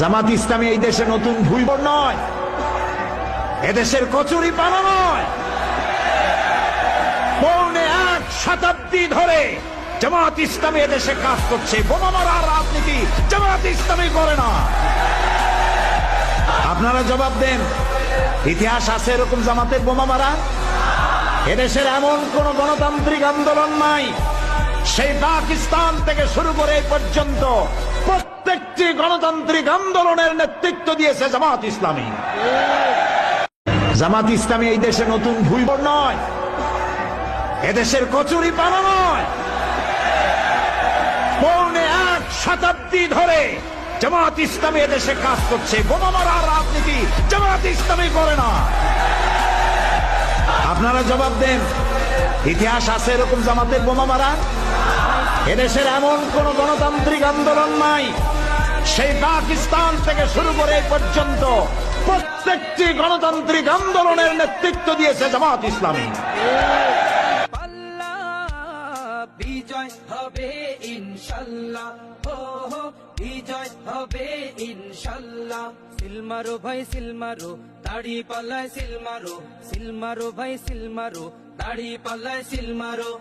জামাত ইসলামী এই দেশে নতুন ভুইবর নয়, এদেশের কচুরি পানা নয়। পৌনে এক শতাব্দী ধরে জামাত ইসলামী এদেশে কাজ করছে, বোমা মারার রাজনীতি জামাত ইসলামী করে না। আপনারা জবাব দেন, ইতিহাস আছে এরকম জামাতের বোমা মারা? এদেশের এমন কোন গণতান্ত্রিক আন্দোলন নাই। সেই পাকিস্তান থেকে শুরু করে পর্যন্ত গণতান্ত্রিক আন্দোলনের নেতৃত্ব দিয়েছে জামাত ইসলামী। জামাত ইসলামী এই দেশে নতুন ভুইবর নয়, এদেশের কচুরি পানা নয়। পৌনে এক শতাব্দী ধরে জামাত ইসলামী এদেশে কাজ করছে, বোমা মারার রাজনীতি জামাত ইসলামী করে না। আপনারা জবাব দেন, ইতিহাস আছে এরকম জামাতের বোমা মারা এদেশের এমন কোন গণতান্ত্রিক আন্দোলন নাই। সেই পাকিস্তান থেকে শুরু করে এই পর্যন্ত প্রত্যেকটি গণতান্ত্রিক আন্দোলনের নেতৃত্ব দিয়েছে জামাত ইসলামী। বিজয় হবে ইনশাল্লাহ। বিজয় হবে ইনশাল্লাহ। ভাই, সিলমারো, দাড়ি সিলমারো। দাড়ি সিলমারো।